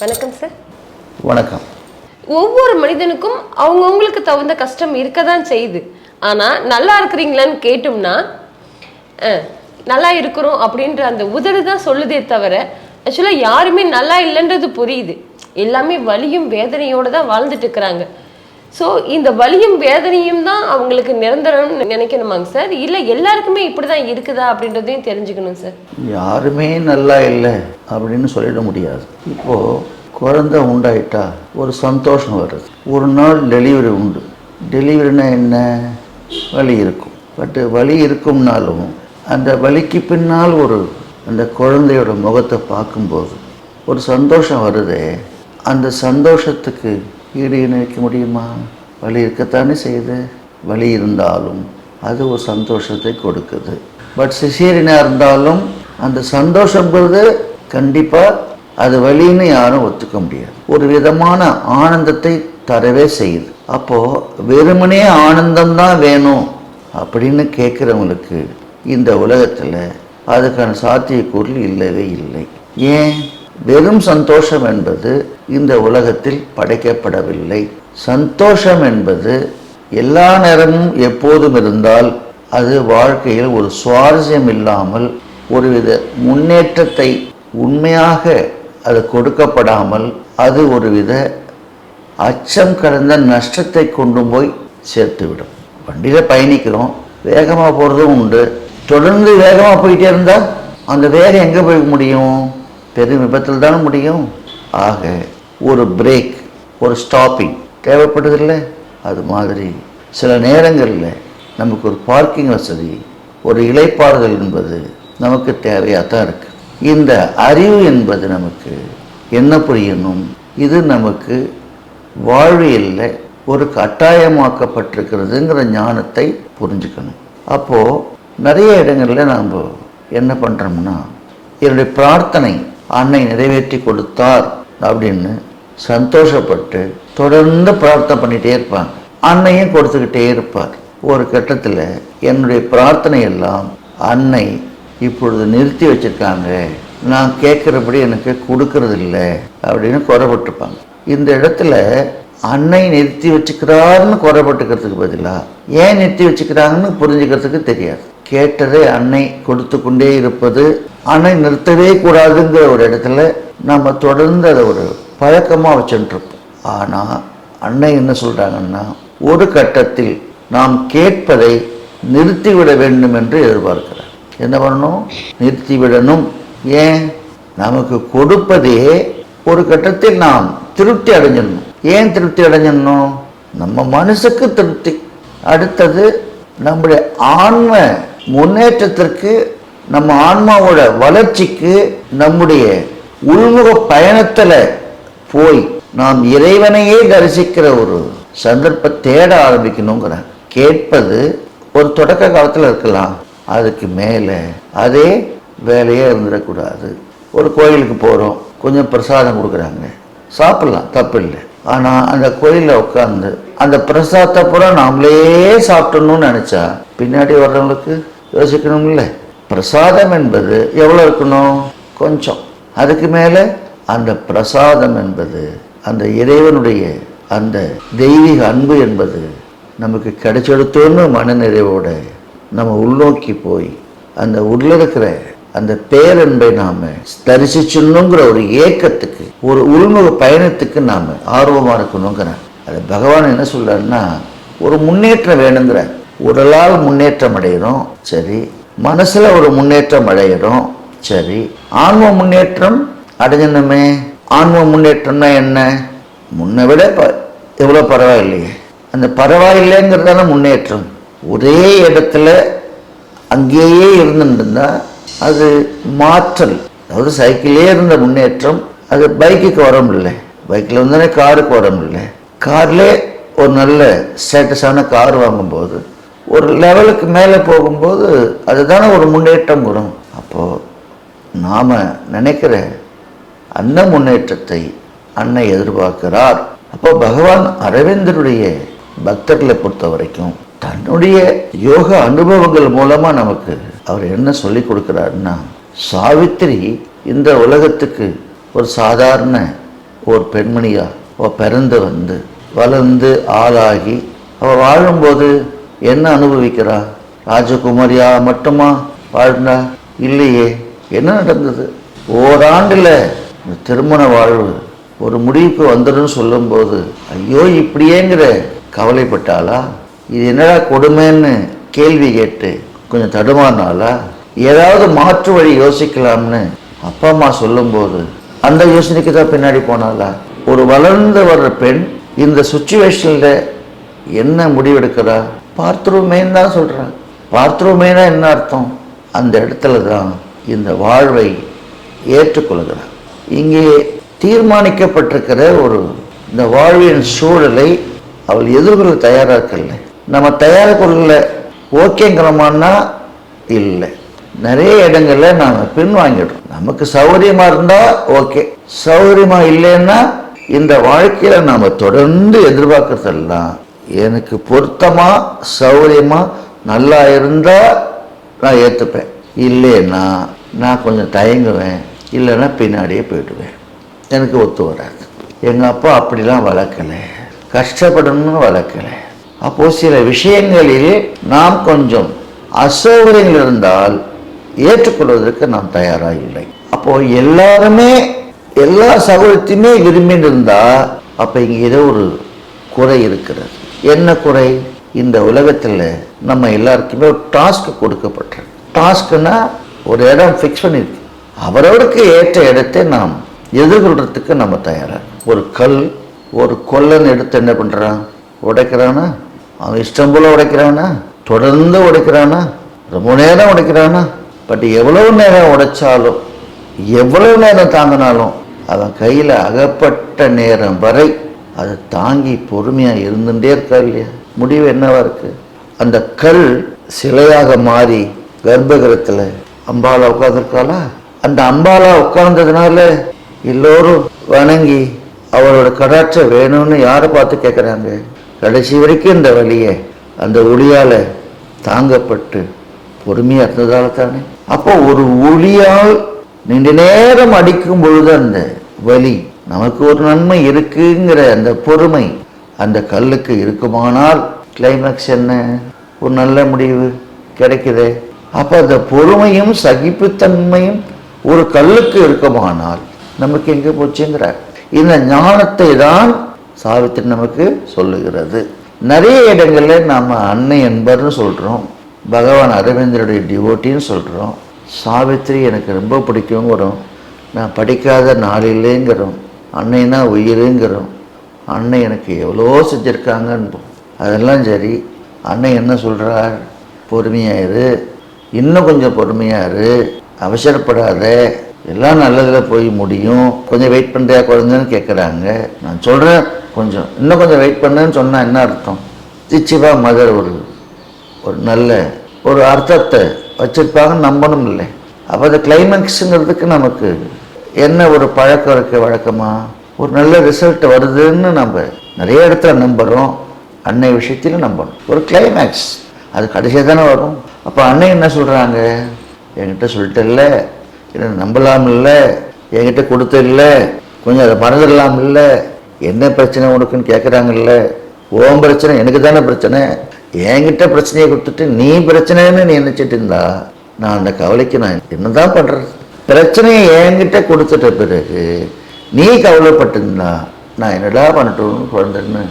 வணக்கம் சார் வணக்கம். ஒவ்வொரு மனிதனுக்கும் அவங்கவுங்களுக்கு தகுந்த கஷ்டம் இருக்க தான் செய்யுது. ஆனால் நல்லா இருக்கிறீங்களான்னு கேட்டோம்னா நல்லா இருக்கிறோம் அப்படின்ற அந்த உதடு தான் சொல்லுதே தவிர ஆக்சுவலாக யாருமே நல்லா இல்லைன்றது புரியுது. எல்லாமே வலியும் வேதனையோடு தான் வாழ்ந்துட்டு இருக்கிறாங்க. ஸோ இந்த வலியும் வேதனையும் தான் அவங்களுக்கு நிரந்தரம்னு நினைக்கணுமாங்க சார்? இல்லை எல்லாருக்குமே இப்படி தான் இருக்குதா அப்படின்றதையும் தெரிஞ்சுக்கணும் சார். யாருமே நல்லா இல்லை அப்படின்னு சொல்லிட முடியாது. இப்போது குழந்த உண்டாயிட்டா ஒரு சந்தோஷம் வருது. ஒரு நாள் டெலிவரி உண்டு. டெலிவரினா என்ன? வலி இருக்கும். பட்டு வலி இருக்கும்னாலும் அந்த வலிக்கு பின்னால் ஒரு அந்த குழந்தையோட முகத்தை பார்க்கும்போது ஒரு சந்தோஷம் வருதே. அந்த சந்தோஷத்துக்கு ஈடு இணைக்க முடியுமா? வலி இருக்கத்தானே செய்யுது. வலி இருந்தாலும் அது ஒரு சந்தோஷத்தை கொடுக்குது. பட் சிசேரினாக இருந்தாலும் அந்த சந்தோஷங்கிறது கண்டிப்பாக அது வலின்னு யாரும் ஒத்துக்க முடியாது. ஒரு விதமான ஆனந்தத்தை தரவே செய்யுது. அப்போது வெறுமனே ஆனந்தம் தான் வேணும் அப்படின்னு கேட்குறவங்களுக்கு இந்த உலகத்தில் அதுக்கான சாத்தியக்கூறு இல்லவே இல்லை. ஏன்? வெறும் சந்தோஷம் என்பது இந்த உலகத்தில் படைக்கப்படவில்லை. சந்தோஷம் என்பது எல்லா நேரமும் எப்போதும் இருந்தால் அது வாழ்க்கையில் ஒரு சுவாரஸ்யம் இல்லாமல் ஒருவித முன்னேற்றத்தை உண்மையாக அது கொடுக்கப்படாமல் அது ஒருவித அச்சம் கலந்த நஷ்டத்தை கொண்டு போய் சேர்த்துவிடும். வண்டியில் பயணிக்கிறோம் வேகமாக போகிறதும் உண்டு. தொடர்ந்து வேகமாக போயிட்டே இருந்தால் அந்த வேகம் எங்கே போய் முடியும்? பெரும் விபத்தில் தானே முடியும்? ஆக ஒரு பிரேக் ஒரு ஸ்டாப்பிங் தேவைப்படுதில்ல? அது மாதிரி சில நேரங்களில் நமக்கு ஒரு பார்க்கிங் வசதி ஒரு இலைப்பாறுதல் என்பது நமக்கு தேவையாக தான் இருக்குது இந்த அறிவு என்பது நமக்கு என்ன புரியணும்? இது நமக்கு வாழ்வியலில் ஒரு கட்டாயமாக்கப்பட்டிருக்கிறதுங்கிற ஞானத்தை புரிஞ்சுக்கணும். அப்போது நிறைய இடங்களில் நாம் என்ன பண்ணுறோம்னா என்னுடைய பிரார்த்தனை அன்னை நிறைவேற்றி கொடுத்தார் அப்படின்னு சந்தோஷப்பட்டு தொடர்ந்து பிரார்த்தனை பண்ணிகிட்டே இருப்பாங்க. அன்னையும் கொடுத்துக்கிட்டே இருப்பார். ஒரு கட்டத்தில் என்னுடைய பிரார்த்தனை எல்லாம் அன்னை இப்பொழுது நிறுத்தி வச்சிருக்காங்க. நான் கேட்குறபடி எனக்கு கொடுக்கறதில்ல அப்படின்னு குறைபட்டுருப்பாங்க இந்த இடத்துல அன்னை நிறுத்தி வச்சுக்கிறாருன்னு குறைபட்டுக்கிறதுக்கு பதிலாக ஏன் நிறுத்தி வச்சுக்கிறாங்கன்னு புரிஞ்சுக்கிறதுக்கு தெரியாது. கேட்டதை அன்னை கொடுத்து கொண்டே இருப்பது அன்னை நிறுத்தவே கூடாதுங்கிற ஒரு இடத்துல நம்ம தொடர்ந்து அதை ஒரு பழக்கமாக வச்சுட்டுருப்போம் ஆனால் அன்னை என்ன சொல்கிறாங்கன்னா ஒரு கட்டத்தில் நாம் கேட்பதை நிறுத்திவிட வேண்டும் என்று எதிர்பார்க்கிறார். என்ன பண்ணணும்? நிறுத்திவிடணும். ஏன்? நமக்கு கொடுப்பதே ஒரு கட்டத்தில் நாம் திருப்தி அடைஞ்சிடணும். ஏன் திருப்தி அடைஞ்சிடணும்? நம்ம மனசுக்கு திருப்தி. அடுத்தது நம்முடைய ஆன்ம முன்னேற்றத்திற்கு நம்ம ஆன்மாவோட வளர்ச்சிக்கு நம்முடைய உள்முக பயணத்தில் போய் நாம் இறைவனையே தரிசிக்கிற ஒரு சந்தர்ப்ப தேட ஆரம்பிக்கணுங்கிற கேட்பது ஒரு தொடக்க காலத்தில் இருக்கலாம். அதுக்கு மேலே அதே வேலையே இருந்துடக்கூடாது. ஒரு கோயிலுக்கு போகிறோம் கொஞ்சம் பிரசாதம் கொடுக்குறாங்க. சாப்பிட்லாம் தப்பு இல்லை ஆனால் அந்த கோயிலில் உட்காந்து அந்த பிரசாதத்தை பூரா நாமளே சாப்பிடணும்னு நினச்சா பின்னாடி வர்றவங்களுக்கு யோசிக்கணும்ல. பிரசாதம் என்பது எவ்வளோ இருக்கணும்? கொஞ்சம். அதுக்கு மேலே அந்த பிரசாதம் என்பது அந்த இறைவனுடைய அந்த தெய்வீக அன்பு என்பது நமக்கு கிடைச்செடுத்தோன்னு மனநிறைவோட நம்ம உள்நோக்கி போய் அந்த உள்ள இருக்கிற அந்த பேரன்பை நாம் தரிசிச்சணுங்கிற ஒரு ஏக்கத்துக்கு ஒரு உள்முக பயணத்துக்கு நாம் ஆர்வமாக இருக்கணுங்கிறேன் அது பகவான் என்ன சொல்றாருன்னா ஒரு முன்னேற்றம் வேணுங்கிற. உடலால் முன்னேற்றம் அடைகிறோம் சரி. மனசுல ஒரு முன்னேற்றம் அடைகிறோம் சரி. ஆன்ம முன்னேற்றம் அடைஞ்சணுமே ஆன்ம முன்னேற்றம்னா என்ன? முன்னை விட ப எவ்வளோ பரவாயில்லையே. அந்த பரவாயில்லைங்கிறதான முன்னேற்றம். ஒரே இடத்துல அங்கேயே இருந்துருந்தா அது மாற்றல். அதாவது சைக்கிளே இருந்த முன்னேற்றம் அது பைக்குக்கு வர முடியல. பைக்கில் வந்தானே காருக்கு வர முடியல. கார்லே ஒரு நல்ல ஸ்டேட்டஸான கார் வாங்கும்போது ஒரு லெவலுக்கு மேலே போகும்போது அதுதானே ஒரு முன்னேற்றம் வரும். அப்போது நாம் நினைக்கிற அந்த முன்னேற்றத்தை அன்னை எதிர்பார்க்கிறார். அப்போ பகவான் அரவிந்தருடைய பக்தர்களை பொறுத்த வரைக்கும் தன்னுடைய யோக அனுபவங்கள் மூலமாக நமக்கு அவர் என்ன சொல்லி கொடுக்குறாருன்னா சாவித்திரி இந்த உலகத்துக்கு ஒரு சாதாரண ஒரு பெண்மணியாக அவள் பிறந்து வந்து வளர்ந்து ஆளாகி அவள் வாழும்போது என்ன அனுபவிக்கிறா? ராஜகுமாரியா மட்டுமா வாழ்ந்தா? இல்லையே. என்ன நடந்தது? ஓராண்டில் இந்த திருமண வாழ்வு ஒரு முடிவுக்கு வந்துடும் சொல்லும்போது ஐயோ இப்படியேங்கிற கவலைப்பட்டாளா? இது என்னடா கொடுமைன்னு கேள்வி கேட்டு கொஞ்சம் தடுமாறினாலா ஏதாவது மாற்று வழி யோசிக்கலாம்னு அப்பா அம்மா சொல்லும்போது அந்த யோசனைக்கு தான் பின்னாடி போனாளா? ஒரு வளர்ந்து வர்ற பெண் இந்த சுச்சுவேஷனில் என்ன முடிவெடுக்கிறா? பார்த்துருமேன்னு தான் சொல்கிறேன் பார்த்துருமேனா என்ன அர்த்தம்? அந்த இடத்துல தான் இந்த வாழ்வை ஏற்றுக்கொள்கிறான் இங்கே தீர்மானிக்கப்பட்டிருக்கிற ஒரு இந்த வாழ்வின் சூழலை அவள் எதிர்கொள்ள தயாராக இருக்கல நம்ம தயாராக கொள்ள ஓகேங்கிறோமான்னா இல்லை. நிறைய இடங்கள்ல நாம் பின்வாங்கிடுறோம் நமக்கு சௌகரியமா இருந்தா ஓகே. சௌகரியமா இல்லைன்னா இந்த வாழ்க்கையில நாம தொடர்ந்து எதிர்பார்க்கறதெல்லாம் எனக்கு பொருத்தமாக சௌகரியமாக நல்லா இருந்தால் நான் ஏற்றுப்பேன் இல்லைன்னா நான் கொஞ்சம் தயங்குவேன். இல்லைன்னா பின்னாடியே போயிடுவேன். எனக்கு ஒத்து வராது. எங்கள் அப்பா அப்படிலாம் வளர்க்கலை. கஷ்டப்படணும்னு வளர்க்கலை. அப்போது சில விஷயங்களில் நாம் கொஞ்சம் அசௌகரியங்கள் இருந்தால் ஏற்றுக்கொள்வதற்கு நாம் தயாராக இல்லை. அப்போது எல்லாருமே எல்லா சௌகரியத்தையுமே விரும்பின்னு இருந்தால் அப்போ இங்கே ஏதோ ஒரு குறை இருக்கிறது. என்ன குறை? இந்த உலகத்தில் நம்ம எல்லாருக்குமே ஒரு டாஸ்க் கொடுக்கப்பட்டிருக்கு. டாஸ்க்குன்னா ஒரு இடம் ஃபிக்ஸ் பண்ணியிருக்கு அவரவருக்கு ஏற்ற இடத்தை நாம் எதிர்கொள்றதுக்கு நம்ம தயாராக ஒரு கல் ஒரு கொல்லன் எடுத்து என்ன பண்ணுறான் உடைக்கிறானா? அவன் இஷ்டம் போல உடைக்கிறானா? தொடர்ந்து உடைக்கிறானா? ரொம்ப நேரம் உடைக்கிறானா? பட் எவ்வளவு நேரம் உடைச்சாலும் எவ்வளவு நேரம் தாங்கினாலும் அவன் கையில் அகப்பட்ட நேரம் வரை அதை தாங்கி பொறுமையாக இருந்துட்டே இருக்கா இல்லையா? முடிவு என்னவா இருக்கு? அந்த கல் சிலையாக மாறி கர்ப்பகிரத்தில் அம்பாலா உட்காந்துருக்காளா அந்த அம்பாலா உட்கார்ந்ததுனால எல்லோரும் வணங்கி அவரோட கடாட்சை வேணும்னு யாரை பார்த்து கேட்குறாங்க கடைசி வரைக்கும் இந்த வழியை அந்த ஒளியால் தாங்கப்பட்டு பொறுமையாக இருந்ததால் தானே. அப்போ ஒரு ஒளியால் நீண்ட நேரம் அடிக்கும் பொழுது அந்த வலி நமக்கு ஒரு நன்மை இருக்குங்கிற அந்த பொறுமை அந்த கல்லுக்கு இருக்குமானால் கிளைமேக்ஸ் என்ன? ஒரு நல்ல முடிவு கிடைக்குது. அப்போ அந்த பொறுமையும் சகிப்புத்தன்மையும் ஒரு கல்லுக்கு இருக்குமானால் நமக்கு எங்கே போச்சுங்கிறார் இந்த ஞானத்தை தான் சாவித்திரி நமக்கு சொல்லுகிறது. நிறைய இடங்களில் நாம் அன்னை என்பர்னு சொல்கிறோம் பகவான் அரவிந்தருடைய டிவோட்டின்னு சொல்கிறோம் சாவித்திரி எனக்கு ரொம்ப பிடிக்குங்கிறோம் நான் படிக்காத நாளிலேங்கிறோம். அன்னைனா உயிருங்கிறோம். அன்னை எனக்கு எவ்வளோ செஞ்சுருக்காங்கன்னு அதெல்லாம் சரி அன்னை என்ன சொல்கிறார் பொறுமையாயிரு இன்னும் கொஞ்சம் பொறுமையாரு அவசரப்படாத. எல்லாம் நல்லதில் போய் முடியும். கொஞ்சம் வெயிட் பண்ணுறியா குழந்தைன்னு கேட்குறாங்க நான் சொல்கிறேன் கொஞ்சம் இன்னும் கொஞ்சம் வெயிட் பண்ணுன்னு சொன்னால் என்ன அர்த்தம்? திச்சிவா மதர் ஒரு ஒரு நல்ல ஒரு அர்த்தத்தை வச்சுருப்பாங்கன்னு நம்பணும் இல்லை அப்போ அந்த கிளைமேக்ஸுங்கிறதுக்கு நமக்கு என்ன ஒரு பழக்கம் வழக்க வழக்கமா? ஒரு நல்ல ரிசல்ட் வருதுன்னு நம்ம நிறைய இடத்துல நம்புகிறோம் அன்னை விஷயத்திலும் நம்பணும். ஒரு கிளைமேக்ஸ் அது கடைசியாக தானே வரும். அப்போ அன்னை என்ன சொல்கிறாங்க என்கிட்ட சொல்லிட்டு இல்லை. என்ன நம்பலாம் இல்லை. என்கிட்ட கொடுத்து இல்லை. கொஞ்சம் அதை மறந்துடலாம் இல்லை. என்ன பிரச்சனை உனக்குன்னு கேட்குறாங்கல்ல ஓம் பிரச்சனை எனக்கு தானே பிரச்சனை. என்கிட்ட பிரச்சனையை கொடுத்துட்டு நீ பிரச்சனைன்னு நீ நினச்சிட்டு இருந்தா நான் அந்த கவலைக்கு நான் என்ன தான் பண்ணுறது பிரச்சனையை என்கிட்ட கொடுத்துட்ட பிறகு நீ கவலைப்பட்டிருந்தா நான் என்னடா பண்ணட்டும் குழந்தைன்னு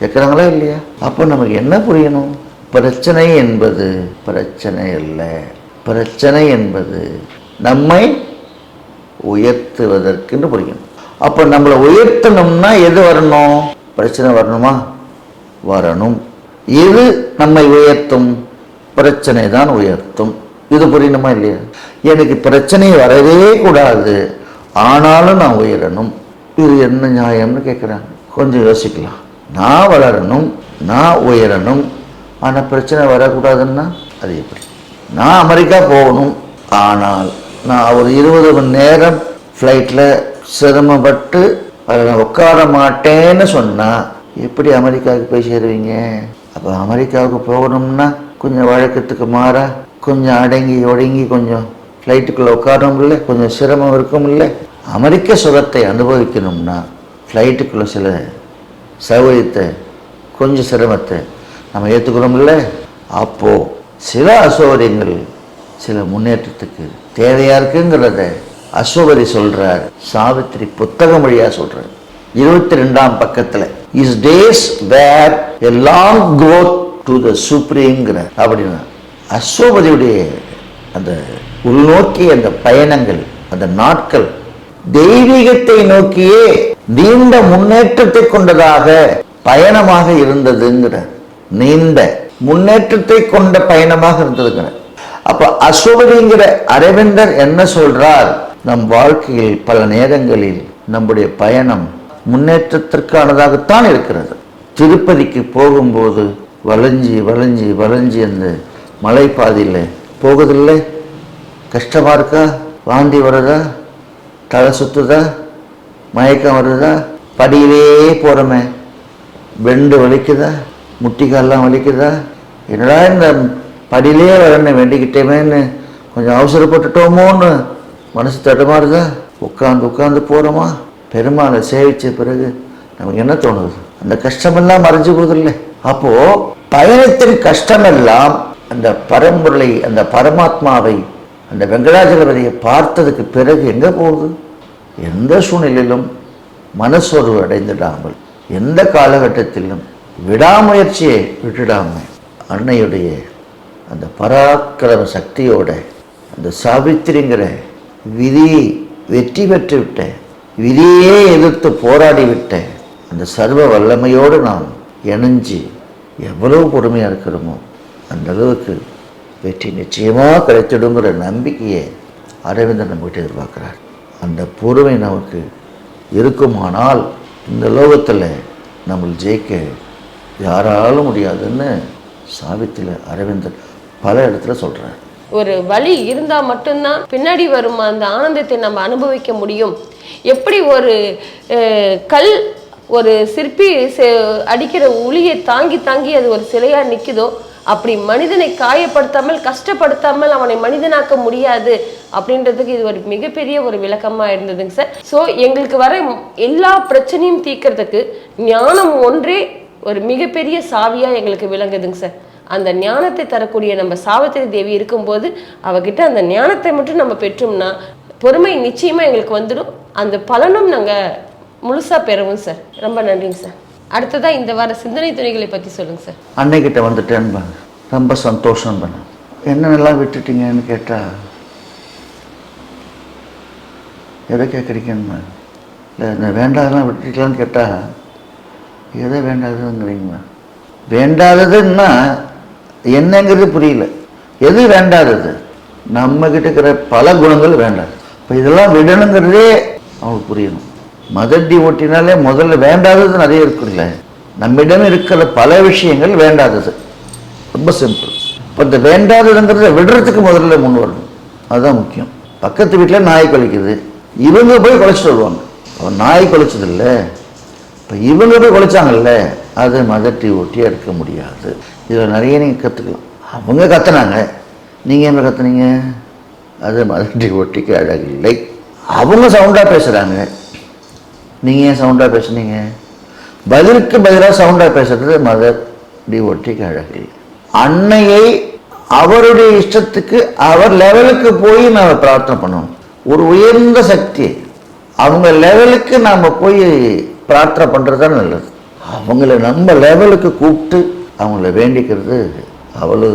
கேட்குறாங்களா இல்லையா? அப்போ நமக்கு என்ன புரியணும்? பிரச்சனை என்பது பிரச்சனை இல்லை பிரச்சனை என்பது நம்மை உயர்த்துவதற்குன்னு புரியணும் அப்போ நம்மளை உயர்த்தணும்னா எது வரணும்? பிரச்சனை வரணுமா? வரணும். எது நம்மை உயர்த்தும்? பிரச்சனை தான் உயர்த்தும். இது புரியணுமா இல்லையா? எனக்கு பிரச்சனை வரவே கூடாது. ஆனாலும் நான் உயரணும். இது என்ன நியாயம்னு கேட்குறாங்க கொஞ்சம் யோசிக்கலாம். நான் வளரணும். நான் உயரணும். ஆனால் பிரச்சனை வரக்கூடாதுன்னா அது எப்படி? நான் அமெரிக்கா போகணும். ஆனால் நான் ஒரு இருபது மணி நேரம் ஃப்ளைட்டில் சிரமப்பட்டு அதில் நான் உட்கார மாட்டேன்னு சொன்னால் எப்படி அமெரிக்காவுக்கு போய் சேருவீங்க? அப்போ அமெரிக்காவுக்கு போகணும்னா கொஞ்சம் வழக்கத்துக்கு மாற கொஞ்சம் அடங்கி ஒடுங்கி கொஞ்சம் ஃப்ளைட்டுக்குள்ளே உட்காரணும் இல்லை கொஞ்சம் சிரமம் இருக்கும் இல்லை அமெரிக்க சுகத்தை அனுபவிக்கணும்னா ஃப்ளைட்டுக்குள்ளே சில சௌகரியத்தை கொஞ்சம் சிரமத்தை நம்ம ஏற்றுக்கிறோம்ல அப்போது சில அசௌகரியங்கள் சில முன்னேற்றத்துக்கு தேவையாக இருக்குங்கிறத அசோகரி சொல்கிறார் சாவித்திரி புத்தகம் வழியாக சொல்கிறார் இருபத்தி ரெண்டாம் பக்கத்தில் is days where a long growth to the சுப்ரீம்ங்கிற அப்படின்னா அசோபதியுடைய அந்த உள்நோக்கிய அந்த பயணங்கள் அந்த நாட்கள் தெய்வீகத்தை நோக்கியே நீண்ட முன்னேற்றத்தை கொண்டதாக பயணமாக இருந்ததுங்கிற நீண்ட முன்னேற்றத்தை கொண்ட பயணமாக இருந்ததுங்கிற. அப்ப அசோபதிங்கிற அரவிந்தர் என்ன சொல்றார்? நம் வாழ்க்கையில் பல நேரங்களில் நம்முடைய பயணம் முன்னேற்றத்திற்கானதாகத்தான் இருக்கிறது. திருப்பதிக்கு போகும்போது வளைஞ்சி வளைஞ்சி வளைஞ்சி அந்த மலைப்பாதையில் போகுதில்லை. கஷ்டமாக இருக்கா? வாந்தி வருதா? தலை சுற்றுதா மயக்கம் வருதா? படியிலே போகிறோமே வெண்டு வலிக்குதா? முட்டிக்கால்லாம் வலிக்குதா? என்னடா இந்த படியிலே வரணும் வேண்டிக்கிட்டேமேன்னு கொஞ்சம் அவசரப்பட்டுட்டோமோன்னு மனசு தடுமாறுதா உட்காந்து உட்காந்து போகிறோமா பெருமாளை சேவித்த பிறகு நமக்கு என்ன தோணுது? அந்த கஷ்டமெல்லாம் மறைஞ்சு போகுதில்லை. அப்போது பயணத்தின் கஷ்டமெல்லாம் அந்த பரம்பொருளை அந்த பரமாத்மாவை அந்த வெங்கடாஜலபதியை பார்த்ததுக்கு பிறகு எங்கே போகுது? எந்த சூழ்நிலையிலும் மனசோர்வு அடைந்துடாமல் எந்த காலகட்டத்திலும் விடாமுயற்சியை விட்டுடாமல் அன்னையுடைய அந்த பராக்கிரம சக்தியோட அந்த சாவித்திரிங்கிற விதியை வெற்றி பெற்று விட்ட விதியே எதிர்த்து போராடி விட்ட அந்த சர்வ வல்லமையோடு நாம் இணைஞ்சு எவ்வளவு பொறுமையாக இருக்கிறோமோ அந்தளவுக்கு வெற்றி நிச்சயமாக கிடைத்திடுங்கிற நம்பிக்கையை அரவிந்தன் நம்மகிட்ட எதிர்பார்க்குறார். அந்த பொறுமை நமக்கு இருக்குமானால் இந்த லோகத்தில் நம்மளை ஜெயிக்க யாராலும் முடியாதுன்னு சாவித்தில் அரவிந்தர் பல இடத்துல சொல்கிறார் ஒரு வழி இருந்தால் மட்டும்தான் பின்னாடி வரும் அந்த ஆனந்தத்தை நம்ம அனுபவிக்க முடியும். எப்படி ஒரு கல் ஒரு சிற்பி அடிக்கிற ஒளியை தாங்கி தாங்கி அது ஒரு சிலையாக நிற்குதோ அப்படி மனிதனை காயப்படுத்தாமல் கஷ்டப்படுத்தாமல் அவனை மனிதனாக்க முடியாது அப்படின்றதுக்கு இது ஒரு மிகப்பெரிய ஒரு விளக்கமா இருந்ததுங்க சார். ஸோ எங்களுக்கு வர எல்லா பிரச்சனையும் தீர்க்கறதுக்கு ஞானம் ஒன்றே ஒரு மிகப்பெரிய சாவியா எங்களுக்கு விளங்குதுங்க சார். அந்த ஞானத்தை தரக்கூடிய நம்ம சாவித்திரி தேவி இருக்கும்போது அவகிட்ட அந்த ஞானத்தை மட்டும் நம்ம பெற்றோம்னா பொறுமை நிச்சயமா எங்களுக்கு வந்துடும். அந்த பலனும் நாங்கள் முழுசா பெறவும் சார். ரொம்ப நன்றிங்க சார். அடுத்ததாக இந்த வார சிந்தனை துணிகளை பற்றி சொல்லுங்க சார். அன்னைக்கிட்ட வந்துட்டேன்பாங்க ரொம்ப சந்தோஷம் பண்ண என்னென்னலாம் விட்டுட்டீங்கன்னு கேட்டால் எதை கேட்குறீங்கன்னு இல்லை இந்த வேண்டாதெல்லாம் விட்டுட்டீங்களான்னு கேட்டால் எதை வேண்டாததுங்கிறீங்கம்மா வேண்டாததுன்னா என்னங்கிறது புரியல. எது வேண்டாதது? நம்மக்கிட்ட இருக்கிற பல குணங்கள் வேண்டாது. இப்போ இதெல்லாம் விடணுங்கிறதே அவங்களுக்கு புரியணும். மதட்டி ஓட்டினாலே முதல்ல வேண்டாதது நிறைய இருக்குல்ல. நம்மிடம் இருக்கிற பல விஷயங்கள் வேண்டாதது. ரொம்ப சிம்பிள் இப்போ இந்த வேண்டாததுங்கிறத விடுறதுக்கு முதல்ல முன் வரணும். அதுதான் முக்கியம். பக்கத்து வீட்டில் நாய் குலைக்குது இவங்க போய் குலைச்சிட்டு வருவாங்க. அவன் நாய் குழைச்சது இல்லை இப்போ இவங்க போய் குலைச்சாங்கல்ல அது மதட்டி ஓட்டி எடுக்க முடியாது. இதில் நிறைய நீங்கள் கற்றுக்கலாம் அவங்க கத்துனாங்க. நீங்கள் என்ன கத்துனீங்க? அது மதட்டி ஓட்டிக்கு அழகில்லை. அவங்க சவுண்டாக பேசுகிறாங்க நீங்கள் ஏன் சவுண்டாக பேசுனீங்க? பதிலுக்கு பதிலாக சவுண்டாக பேசுறது மதடி ஒட்டிக்கு அழகு அன்னையை அவருடைய இஷ்டத்துக்கு அவர் லெவலுக்கு போய் நாம் பிரார்த்தனை பண்ணணும். ஒரு உயர்ந்த சக்தி அவங்க லெவலுக்கு நாம் போய் பிரார்த்தனை பண்ணுறது தான் நல்லது. அவங்கள நம்ம லெவலுக்கு கூப்பிட்டு அவங்கள வேண்டிக்கிறது அவ்வளோ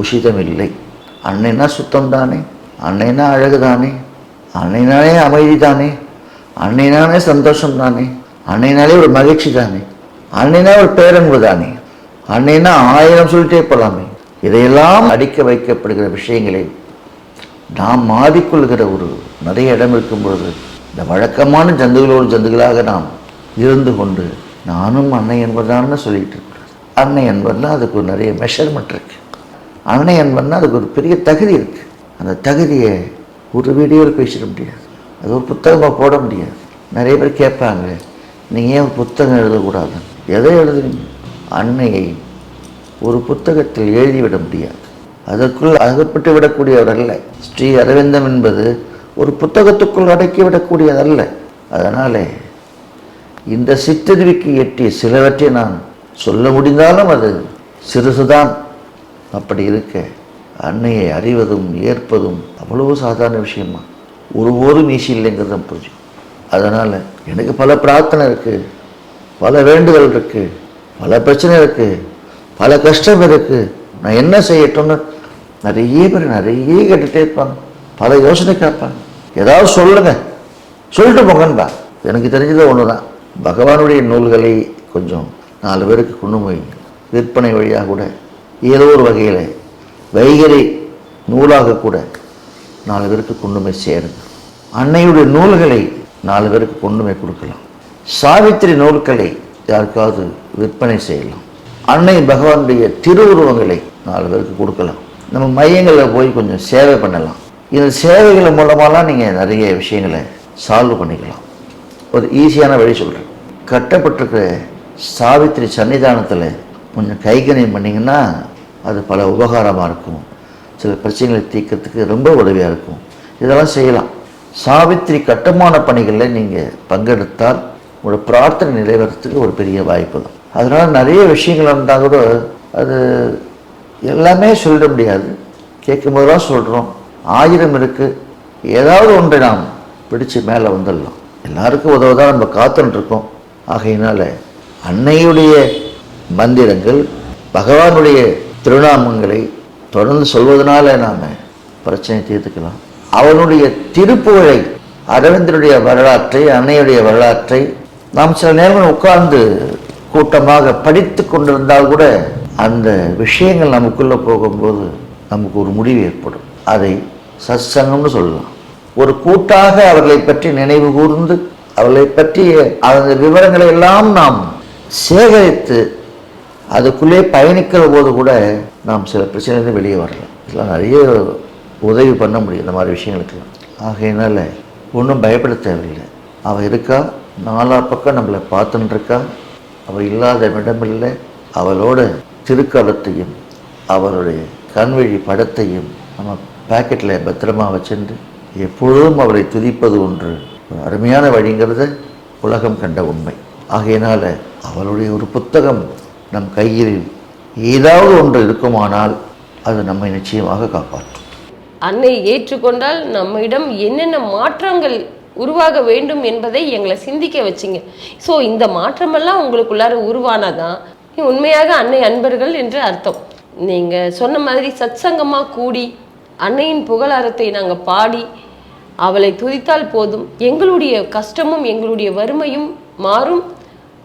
உஷிதம் இல்லை அன்னைனா சுத்தம் தானே அன்னைனா அழகு தானே அன்னைனாலே அமைதி தானே அன்னைனாலே சந்தோஷம் தானே அன்னைனாலே ஒரு மகிழ்ச்சி தானே அன்னைனா ஒரு பேரன்பு தானே அன்னைனா ஆயிரம் சொல்லிட்டே போகலாமே இதையெல்லாம் அடிக்க வைக்கப்படுகிற விஷயங்களை நாம் மாறிக்கொள்கிற ஒரு நிறைய இடம் இருக்கும் பொழுது இந்த வழக்கமான ஜந்துகளோடு ஜந்துகளாக நாம் இருந்து கொண்டு நானும் அன்னை என்பதான்னு சொல்லிட்டு இருக்கிறேன் அன்னை என்பதில் அதுக்கு ஒரு நிறைய மெஷர்மெண்ட் இருக்கு. அன்னை என்பதுனா அதுக்கு ஒரு பெரிய தகுதி இருக்கு. அந்த தகுதியை ஒரு வீடியோவில் பேசிட முடியாது. அது ஒரு புத்தகமாக போட முடியாது. நிறைய பேர் கேட்பாங்க நீங்கள் ஏன் ஒரு புத்தகம் எழுதக்கூடாது? எதை எழுதுவீங்க அன்னையை ஒரு புத்தகத்தில் எழுதிவிட முடியாது. அதற்குள் அகப்பட்டு விடக்கூடியவர் அல்ல. ஸ்ரீ அரவிந்தம் என்பது ஒரு புத்தகத்துக்குள் அடக்கிவிடக்கூடியதல்ல அதனாலே இந்த சிற்றறிவுக்கு எட்டிய சிலவற்றை நான் சொல்ல முடிந்தாலும் அது சிறுசுதான். அப்படி இருக்க அன்னையை அறிவதும் ஏற்பதும் அவ்வளவு சாதாரண விஷயமா? ஒருபோதும் ஈசி தான் புரிஞ்சு அதனால் எனக்கு பல பிரார்த்தனை இருக்குது பல வேண்டுதல் இருக்குது பல பிரச்சனை இருக்குது பல கஷ்டம் இருக்குது நான் என்ன செய்யட்டும்னு நிறைய பேர் நிறைய கேட்டுகிட்டே இருப்பாங்க. பல யோசனை கேட்பாங்க. ஏதாவது சொல்லுங்கள் சொல்லிட்டு போங்கன்பா எனக்கு தெரிஞ்சது ஒன்று தான் பகவானுடைய நூல்களை கொஞ்சம் நாலு பேருக்கு கொண்டு போய் விற்பனை வழியாக கூட ஏதோ ஒரு வகையில் வைகரை நூலாக கூட நாலு பேருக்கு கொண்டு போய் சேருங்க அன்னையுடைய நூல்களை நாலு பேருக்கு கொண்டு போய் கொடுக்கலாம். சாவித்திரி நூல்களை யாருக்காவது விற்பனை செய்யலாம். அன்னை பகவானுடைய திருவுருவங்களை நாலு பேருக்கு கொடுக்கலாம். நம்ம மையங்களில் போய் கொஞ்சம் சேவை பண்ணலாம். இந்த சேவைகள் மூலமாலாம் நீங்கள் நிறைய விஷயங்களை சால்வ் பண்ணிக்கலாம். ஒரு ஈஸியான வழி சொல்கிறேன் கட்டப்பட்டிருக்கிற சாவித்திரி சன்னிதானத்தில் கொஞ்சம் கைகணியம் பண்ணிங்கன்னா அது பல உபகாரமாக இருக்கும். சில பிரச்சனைகளை தீர்க்கறதுக்கு ரொம்ப உதவியாக இருக்கும். இதெல்லாம் செய்யலாம். சாவித்திரி கட்டுமான பணிகளில் நீங்கள் பங்கெடுத்தால் உங்களோட பிரார்த்தனை நிறைவேறத்துக்கு ஒரு பெரிய வாய்ப்பு தான். அதனால் நிறைய விஷயங்கள் இருந்தால் கூட அது எல்லாமே சொல்லிட முடியாது. கேட்கும் தான் சொல்கிறோம் ஆயிரம் இருக்குது ஏதாவது ஒன்றை நாம் பிடிச்சு மேலே வந்துடலாம். எல்லாருக்கும் உதவ தான் நம்ம காத்துன்னு ஆகையினால அன்னையுடைய மந்திரங்கள் பகவானுடைய திருநாமங்களை தொடர்ந்து சொல்வதனால நாம் பிரச்சனை தீர்த்துக்கலாம். அவனுடைய திருப்புகழை அரவிந்தனுடைய வரலாற்றை அன்னையுடைய வரலாற்றை நாம் சில நேரம் உட்கார்ந்து கூட்டமாக படித்து கொண்டிருந்தால் கூட அந்த விஷயங்கள் நமக்குள்ளே போகும்போது நமக்கு ஒரு முடிவு ஏற்படும். அதை சத்சங்கம்னு சொல்லலாம். ஒரு கூட்டாக அவர்களை பற்றி நினைவு கூர்ந்து அவர்களை பற்றிய அந்த விவரங்களை எல்லாம் நாம் சேகரித்து அதுக்குள்ளே பயணிக்கிற போது கூட நாம் சில பிரச்சனையிலிருந்து வெளியே வரலாம். இதெல்லாம் நிறைய உதவி பண்ண முடியும் இந்த மாதிரி விஷயங்களுக்கெல்லாம் ஆகையினால ஒன்றும் பயப்பட தேவையில்லை. அவள் இருக்கா? நாலா பக்கம் நம்மளை பார்த்துன்னு இருக்கா அவள் இல்லாத இடமில்லை. அவளோட திருக்கலத்தையும் அவளுடைய கண்வழி படத்தையும் நம்ம பாக்கெட்டில் பத்திரமா வச்சுட்டு எப்பொழுதும் அவளை துதிப்பது ஒன்று ஒரு அருமையான வழிங்கிறத உலகம் கண்ட உண்மை. ஆகையினால அவளுடைய ஒரு புத்தகம் நம் கையில் ஏதாவது ஒன்று இருக்குமானால் அது நம்மை நிச்சயமாக காப்பாற்றும். அன்னை ஏற்றுக்கொண்டால் நம்மிடம் என்னென்ன மாற்றங்கள் உருவாக வேண்டும் என்பதை எங்களை சிந்திக்க வச்சிங்க. ஸோ இந்த மாற்றமெல்லாம் உங்களுக்குள்ளார உருவானாதான் உண்மையாக அன்னை அன்பர்கள் என்று அர்த்தம். நீங்க சொன்ன மாதிரி சத்சங்கமாக கூடி அன்னையின் புகழாரத்தை நாங்கள் பாடி அவளை துதித்தால் போதும். எங்களுடைய கஷ்டமும் எங்களுடைய வறுமையும் மாறும்.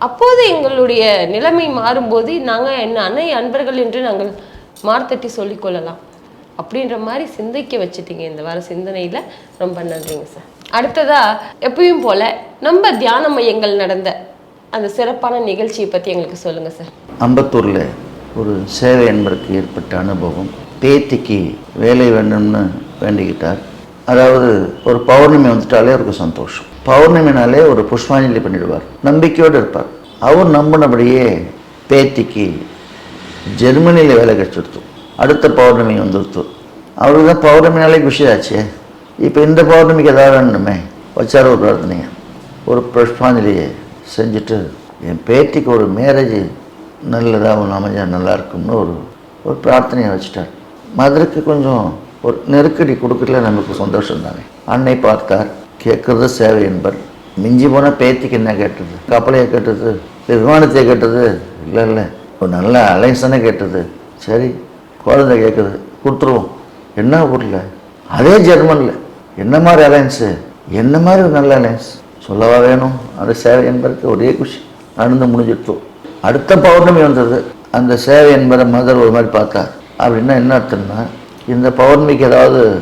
அப்போது எங்களுடைய நிலைமை மாறும்போது நாங்கள் என்ன அன்னை அன்பர்கள் என்று நாங்கள் மார்த்தட்டி சொல்லிக்கொள்ளலாம் அப்படின்ற மாதிரி சிந்திக்க வச்சுட்டீங்க இந்த வார சிந்தனையில். ரொம்ப நன்றிங்க சார். அடுத்ததாக எப்பயும் போல நம்ம தியான மையங்கள் நடந்த அந்த சிறப்பான நிகழ்ச்சியை பற்றி எங்களுக்கு சொல்லுங்கள் சார். அம்பத்தூரில் ஒரு சேவை என்பதற்கு ஏற்பட்ட அனுபவம். பேத்திக்கு வேலை வேண்டும்னு வேண்டிக்கிட்டார். அதாவது ஒரு பௌர்ணமி வந்துட்டாலே அவருக்கு சந்தோஷம். பௌர்ணமினாலே ஒரு புஷ்பாஞ்சலி பண்ணிடுவார். நம்பிக்கையோடு இருப்பார். அவர் நம்பினபடியே பேத்திக்கு ஜெர்மனியில் வேலை கிடைச்சிருத்தோம் அடுத்த பௌர்ணமி வந்துடுத்து அவருக்கு தான் பௌர்ணமினாலே குஷி ஆச்சு இப்போ இந்த பௌர்ணமிக்கு ஏதாவது வேணுமே? வச்சார் ஒரு பிரார்த்தனையை ஒரு புஷ்பாஞ்சலியை செஞ்சுட்டு என் பேத்திக்கு ஒரு மேரேஜ் நல்லதாக ஒன்று அமைஞ்சா நல்லா இருக்கும்னு ஒரு ஒரு பிரார்த்தனையை வச்சுட்டார். மதுரைக்கு கொஞ்சம் ஒரு நெருக்கடி கொடுக்கல நமக்கு சந்தோஷம் தானே அன்னை பார்த்தார். கேட்குறது சேவை என்பர். மிஞ்சி போனால் பேத்திக்கு என்ன கேட்டது? கப்பலையை கேட்டது விமானத்தையே கேட்டது. இல்லை இல்லை. ஒரு நல்ல அலைன்ஸ் கேட்டது. சரி குழந்தை கேட்குது கொடுத்துருவோம். என்ன ஊரில்? அதே ஜெர்மனில். என்ன மாதிரி அலைன்ஸு? என்ன மாதிரி ஒரு நல்ல அலைன்ஸ்? சொல்லவா வேணும்? அந்த சேவை என்பதற்கு ஒரே குஷி. நடந்து முடிஞ்சிட்டோம் அடுத்த பௌர்ணமி வந்தது. அந்த சேவை என்பதை மதர் ஒரு மாதிரி பார்த்தார். அப்படின்னா என்ன அர்த்தம்னா இந்த பௌர்ணமிக்கு ஏதாவது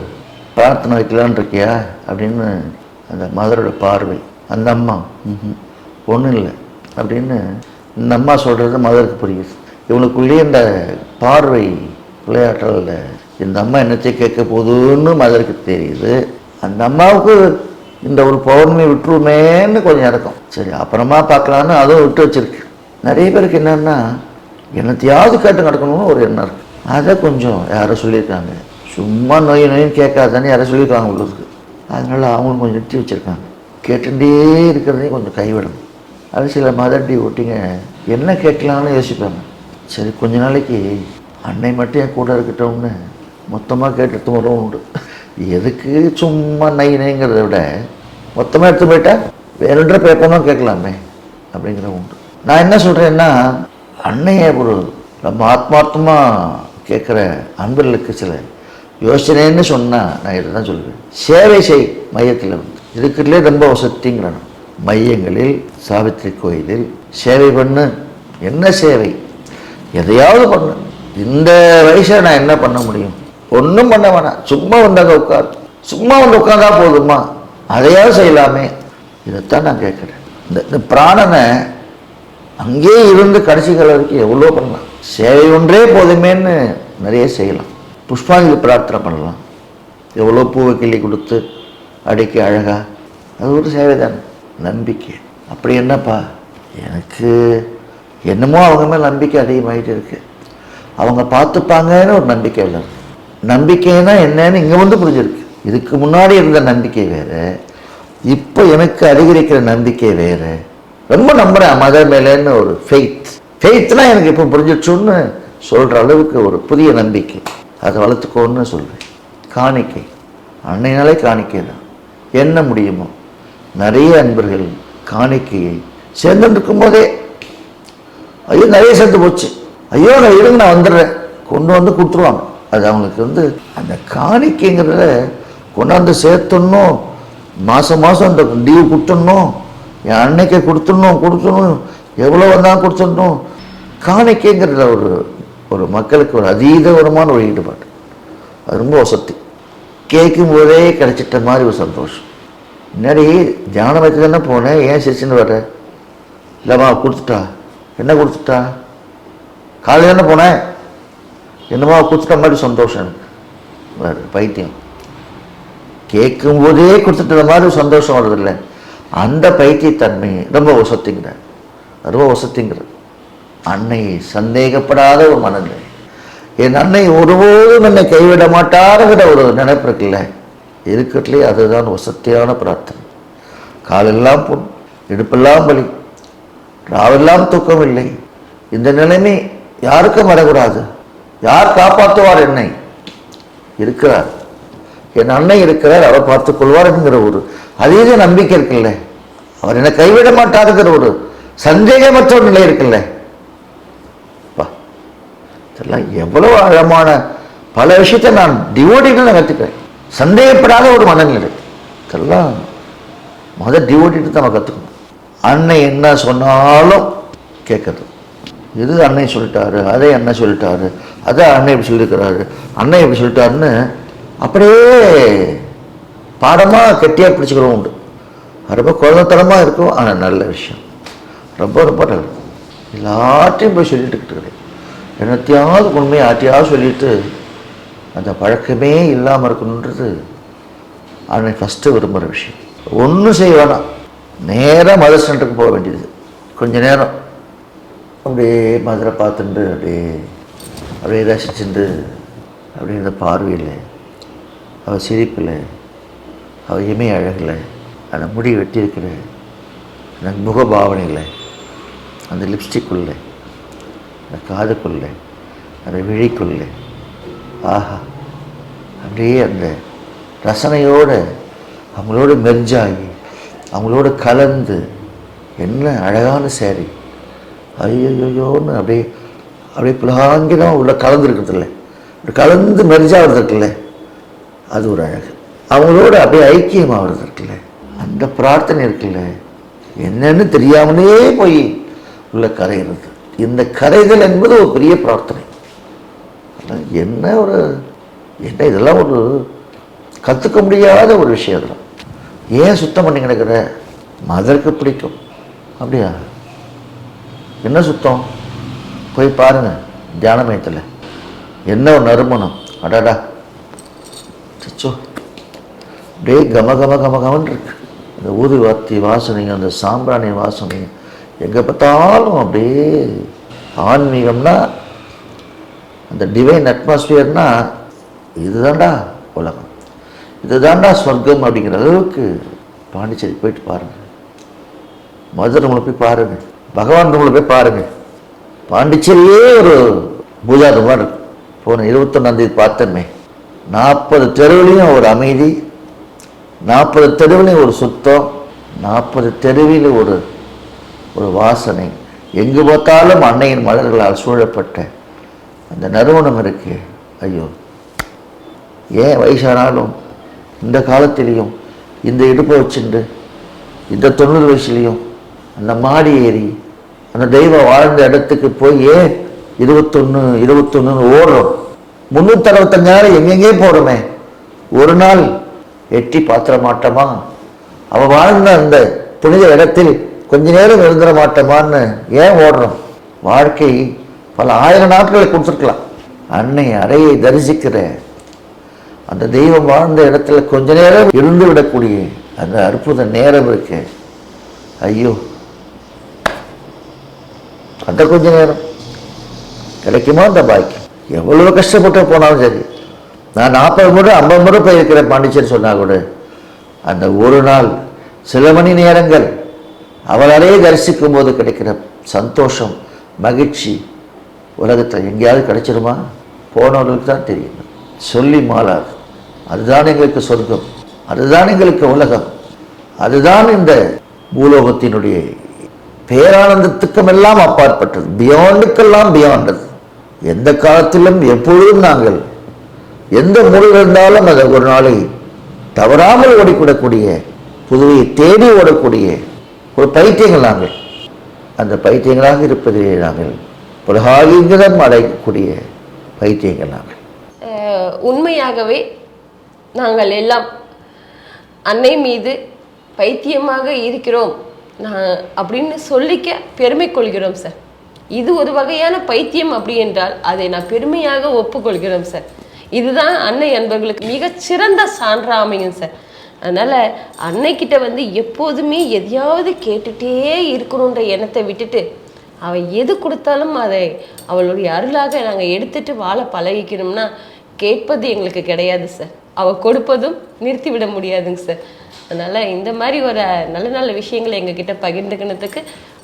பிரார்த்தனை வைக்கலான் இருக்கியா? அப்படின்னு அந்த மதரோட பார்வை அந்த அம்மா. ஒன்றும் இல்லை. அப்படின்னு இந்த அம்மா சொல்கிறது மதருக்கு புரியுது. இவனுக்குள்ளேயே இந்த பார்வை விளையாட்டல் இந்த அம்மா என்னத்தை கேட்க போகுதுன்னு மதருக்கு தெரியுது. அந்த அம்மாவுக்கு இந்த ஒரு பௌர்ணமி விட்டுருமேன்னு கொஞ்சம் இறக்கும் சரி அப்புறமா பார்க்கலான்னு அதுவும் விட்டு வச்சிருக்கு. நிறைய பேருக்கு என்னன்னா என்னத்தையாவது கேட்டு நடக்கணும்னு ஒரு எண்ணம் இருக்கு. அதை கொஞ்சம் யாரோ சொல்லியிருக்காங்க. சும்மா நோய் நோயின்னு கேட்காதானே யாரோ சொல்லியிருக்காங்க உங்களுக்கு அதனால் அவங்களும் கொஞ்சம் நிறுத்தி வச்சுருக்காங்க. கேட்டுகிட்டே இருக்கிறதையும் கொஞ்சம் கைவிடணும். அது சில மதட்டி ஒட்டிங்க என்ன கேட்கலாம்னு யோசிப்பாங்க. சரி கொஞ்ச நாளைக்கு அன்னை மட்டும் என் கூட இருக்கட்டும்னு மொத்தமாக கேட்டு வரும் உண்டு. எதுக்கு சும்மா நை நைங்கிறத விட மொத்தமாக எடுத்து போயிட்டா? வேறுன்ற பேப்பரும் கேட்கலாமே அப்படிங்கிற உண்டு. நான் என்ன சொல்கிறேன்னா அன்னையை ஒரு நம்ம ஆத்மார்த்தமாக கேட்குற அன்பர்களுக்கு சில யோசனைன்னு சொன்னால் நான் இதை தான் சொல்லுவேன். சேவை செய் மையத்தில் வந்து இருக்கிறதுலே ரொம்ப வசதிங்கிறேன் மையங்களில் சாவித்திரி கோயிலில் சேவை பண்ணு. என்ன சேவை? எதையாவது பண்ணு. இந்த வயசில் நான் என்ன பண்ண முடியும்? ஒன்றும் பண்ண வேணாம். சும்மா வந்தாங்க உட்கார். சும்மா வந்து உட்காந்தா போதுமா? அதையாவது செய்யலாமே. இதைத்தான் நான் கேட்குறேன். இந்த இந்த பிராணனை அங்கேயே இருந்து கடைசி காலம் வரைக்கும் எவ்வளோ பண்ணலாம்? சேவை ஒன்றே போதுமேன்னு நிறைய செய்யலாம். புஷ்பாஞ்சலி பிரார்த்தனை பண்ணலாம். எவ்வளோ பூவை கிள்ளி கொடுத்து அடிக்க அழகா? அது ஒரு சேவை தான் நம்பிக்கை. அப்படி என்னப்பா? எனக்கு என்னமோ அவங்க மேல் நம்பிக்கை அதிகமாகிட்டு இருக்கு. அவங்க பார்த்துப்பாங்கன்னு ஒரு நம்பிக்கை இல்லை நம்பிக்கைன்னா என்னன்னு இங்கே வந்து புரிஞ்சிருக்கு. இதுக்கு முன்னாடி இருந்த நம்பிக்கை வேறு. இப்போ எனக்கு அதிகரிக்கிற நம்பிக்கை வேறு. ரொம்ப நம்புகிறேன் மதர் மேலேன்னு ஒரு ஃபெய்த் ஃபெய்த்லாம் எனக்கு இப்போ புரிஞ்சிடுச்சுன்னு சொல்கிற அளவுக்கு ஒரு புதிய நம்பிக்கை. அதை வளர்த்துக்கோன்னு சொல்கிறேன் காணிக்கை. அன்னையினாலே காணிக்கை தான். என்ன முடியுமோ? நிறைய அன்பர்கள் காணிக்கையை சேர்ந்துட்டு இருக்கும்போதே ஐயோ நிறைய சேர்ந்து போச்சு. ஐயோ நான் இருங்க நான் வந்துடுறேன். கொண்டு வந்து கொடுத்துருவாங்க. அது அவங்களுக்கு வந்து அந்த காணிக்கைங்கிறத கொண்டாந்து சேர்த்துடணும். மாதம் மாதம் அந்த டியூ கொடுத்துடணும். என் அன்னைக்கு கொடுத்துடணும் கொடுத்துடணும். எவ்வளோ வந்தாலும் கொடுத்துடணும். காணிக்கைங்கிறத ஒரு ஒரு மக்களுக்கு ஒரு அதீதபரமான ஒரு ஈடுபாடு அது ரொம்ப வசதி. கேட்கும் போதே கிடைச்சிட்ட மாதிரி ஒரு சந்தோஷம். முன்னாடி தியானம் வச்சு தானே போனேன் ஏன் சிரிச்சுன்னு வர்ற? இல்லைம்மா கொடுத்துட்டா. என்ன கொடுத்துட்டா? காலையில் தானே போனேன் என்னமா கொடுத்துட்ட மாதிரி சந்தோஷம் எனக்கு. வேறு பைத்தியம். கேட்கும்போதே கொடுத்துட்ட மாதிரி ஒரு சந்தோஷம் வர்றதில்லை. அந்த பைத்தியத்தன்மை ரொம்ப வசத்திங்கிற ரொம்ப வசத்திங்கிறது அன்னை சந்தேகப்படாத ஒரு மனநிலை. என் அன்னை ஒருபோதும் என்னை கைவிட மாட்டாருங்கிற ஒரு நினைப்பு இருக்குல்ல இருக்கிறதுலே அதுதான் வசத்தியான பிரார்த்தனை. காலெல்லாம் புண் இடுப்பெல்லாம் வலி ராவெல்லாம் தூக்கம் இல்லை இந்த நிலைமை யாருக்கும் வரக்கூடாது. யார் காப்பாற்றுவார் என்னை? இருக்கிறார். என் அன்னை இருக்கிறார் அவர் பார்த்துக் கொள்வார் என்கிற ஒரு அதீத நம்பிக்கை இருக்குல்ல. அவர் என்னை கைவிட மாட்டாருங்கிற ஒரு சந்தேகமற்ற ஒரு நிலை இருக்குல்ல. இதெல்லாம் எவ்வளவு ஆழமான பல விஷயத்தை நான் டிவோட்டிட்டு நான் கற்றுக்கிறேன் சந்தேகப்படாத ஒரு மனநிலை இதெல்லாம் முதல் டிவோட்டிட்டு தான் நம்ம கற்றுக்கணும் அன்னை என்ன சொன்னாலும் கேட்கறது. இது அன்னை சொல்லிட்டாரு அதை அண்ணன் சொல்லிட்டாரு அதை அன்னை இப்படி சொல்லியிருக்கிறாரு அன்னை இப்படி சொல்லிட்டாருன்னு அப்படியே பாடமாக கெட்டியாக பிடிச்சிக்கிறோம் உண்டு. ரொம்ப குழந்தைத்தனமாக இருக்கும் ஆனால் நல்ல விஷயம். ரொம்ப ரொம்ப நல்லது. எல்லாத்தையும் போய் சொல்லிட்டு இருக்கிறேன் என்னத்தையாவது உண்மையை ஆட்டியாவது சொல்லிட்டு அந்த பழக்கமே இல்லாமல் இருக்கணுன்றது அவனை ஃபஸ்ட்டு விரும்புகிற விஷயம். ஒன்றும் செய்ய வேணாம். நேராக மதர் சென்டருக்கு போக வேண்டியது. கொஞ்சம் நேரம். அப்படியே மதுரை பார்த்துட்டு அப்படியே அப்படியே ரசிச்சுட்டு அப்படியே இந்த பார்வையில் அவள் சிரிப்பில் அவள் இமை அழகில் அந்த முடி வெட்டியிருக்கிற அந்த முகபாவனையில் அந்த லிப்ஸ்டிக் உள்ளே அந்த காதுக்குள்ளே அந்த விழிக்குள்ளே ஆஹா அப்படியே அந்த ரசனையோடு அவங்களோட மெர்ஜாகி அவங்களோட கலந்து என்ன அழகான சேரீ. ஐயோயோன்னு அப்படியே அப்படியே புலாங்கிதமாக உள்ள கலந்துருக்கிறதில்ல. கலந்து மெர்ஜாகிறது இருக்குல்ல அது ஒரு அழகு. அவங்களோட அப்படியே ஐக்கியமாகிறது இருக்குல்ல அந்த பிரார்த்தனை இருக்குல்ல என்னன்னு தெரியாமலே போய் உள்ள கரைகிறது இந்த கதைகள் என்பது ஒரு பெரிய பிரார்த்தனை. என்ன ஒரு என்ன இதெல்லாம் ஒரு கற்றுக்க முடியாத ஒரு விஷயம் இதெல்லாம். ஏன் சுத்தம் பண்ணி கிடக்கிற? மதருக்கு பிடிக்கும். அப்படியா? என்ன சுத்தம்? போய் பாருங்க தியான மையத்தில். என்ன ஒரு நறுமணம்? அடாடா. சச்சோ அப்படியே கம கம கம கமன் இருக்கு. இந்த ஊதுவாத்தி வாசனைங்க அந்த சாம்பிராணி வாசனைங்க. எங்கே பார்த்தாலும் அப்படியே ஆன்மீகம்னா அந்த டிவைன் அட்மாஸ்பியர்னா இதுதான்டா உலகம். இதுதான்டா சொர்க்கம் அப்படிங்கிற அளவுக்கு பாண்டிச்சேரி போயிட்டு பாருங்கள் மதுரை ரூமில் போய் பாருங்கள் பகவான் ரூமில் போய் பாருங்கள் பாண்டிச்சேரியே ஒரு பூஜா ரூம் மாதிரி போன இருபத்தொன்னாந்தேதி பார்த்தமே. நாற்பது தெருவிலையும் ஒரு அமைதி. நாற்பது தெருவிலையும் ஒரு சுத்தம். நாற்பது தெருவில் ஒரு ஒரு வாசனை. எங்கு பார்த்தாலும் அன்னையின் மலர்களால் சூழப்பட்ட அந்த நறுமணம் இருக்கு. ஐயோ. ஏன் வயசானாலும் இந்த காலத்திலையும் இந்த இடுப்பை வச்சுண்டு இந்த தொண்ணூறு வயசுலையும் அந்த மாடி ஏறி அந்த தெய்வம் வாழ்ந்த இடத்துக்கு போய் ஏன் இருபத்தொன்று இருபத்தொன்னுன்னு ஓடுறோம்? முந்நூற்றி அறுபத்தஞ்சாயிரம் எங்கெங்கே போகிறோமே ஒரு நாள் எட்டி பாத்திர மாட்டோமா? அவள் வாழ்ந்த அந்த புனித இடத்தில் கொஞ்ச நேரம் இருந்துட மாட்டோமான்னு ஏன் ஓடுறோம்? வாழ்க்கை பல ஆயிரம் நாட்களை கொடுத்துருக்கலாம். அன்னை அறையை தரிசிக்கிற அந்த தெய்வம் வாழ்ந்த இடத்துல கொஞ்ச நேரம் இருந்து விடக்கூடிய அந்த அற்புத நேரம் இருக்கு. ஐயோ. அந்த கொஞ்ச நேரம். கிடைக்குமா அந்த பாக்கியம்? எவ்வளவு கஷ்டப்பட்டு போனாலும் சரி. நான் நாற்பது முறை ஐம்பது முறை போயிருக்கிறேன் பாண்டிச்சேரி சொன்னா கூட. அந்த ஒரு நாள் சில மணி நேரங்கள் அவளரே தரிசிக்கும் போது கிடைக்கிற சந்தோஷம் மகிழ்ச்சி உலகத்தில் எங்கேயாவது கிடைச்சிருமா? போனவர்களுக்கு தான் தெரியும். சொல்லி மாளாது அதுதான் எங்களுக்கு சொர்க்கம். அதுதான் எங்களுக்கு உலகம். அதுதான் இந்த பூலோகத்தினுடைய பேரானந்தத்துக்கும் எல்லாம் அப்பாற்பட்டது. பியாண்டுக்கெல்லாம் பியாண்டது எந்த காலத்திலும் எப்பொழுதும் நாங்கள் எந்த மூலையில் இருந்தாலும் அதை ஒரு நாளை தவறாமல் ஓடிக்கூடக்கூடிய புதுவையை தேடி ஓடக்கூடிய ஒரு பைத்தியங்கள் நாங்கள். அந்த பைத்தியங்களாக இருப்பதிலே நாங்கள் உலகாகிங்கம் அடையக்கூடிய பைத்தியங்கள் நாங்கள். உண்மையாகவே நாங்கள் எல்லாம் அன்னை மீது பைத்தியமாக இருக்கிறோம். நான் அப்படின்னு சொல்லிக்க பெருமை கொள்கிறோம் சார். இது ஒரு வகையான பைத்தியம் அப்படி என்றால் அதை நான் பெருமையாக ஒப்புக்கொள்கிறோம் சார். இதுதான் அன்னை அன்பர்களுக்கு மிகச்சிறந்த சான்றாமையும் அமையும் சார். அதனால் அன்னைக்கிட்ட வந்து எப்போதுமே எதையாவது கேட்டுகிட்டே இருக்கணுன்ற எண்ணத்தை விட்டுட்டு அவள் எது கொடுத்தாலும் அதை அவளுடைய அருளாக நாங்கள் எடுத்துட்டு வாழ பழகிக்கணும்னா கேட்பது எங்களுக்கு கிடையாது சார் அவள் கொடுப்பதும் நிறுத்திவிட முடியாதுங்க சார் அதனால் இந்த மாதிரி ஒரு நல்ல நல்ல விஷயங்களை எங்ககிட்ட பகிர்ந்துக்கினதுக்கு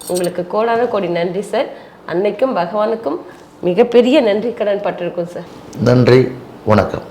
உங்களுக்கு கோடான கோடி நன்றி சார் அன்னைக்கும் பகவானுக்கும் மிகப்பெரிய நன்றி கடன் பட்டிருக்கோம் சார் நன்றி வணக்கம்.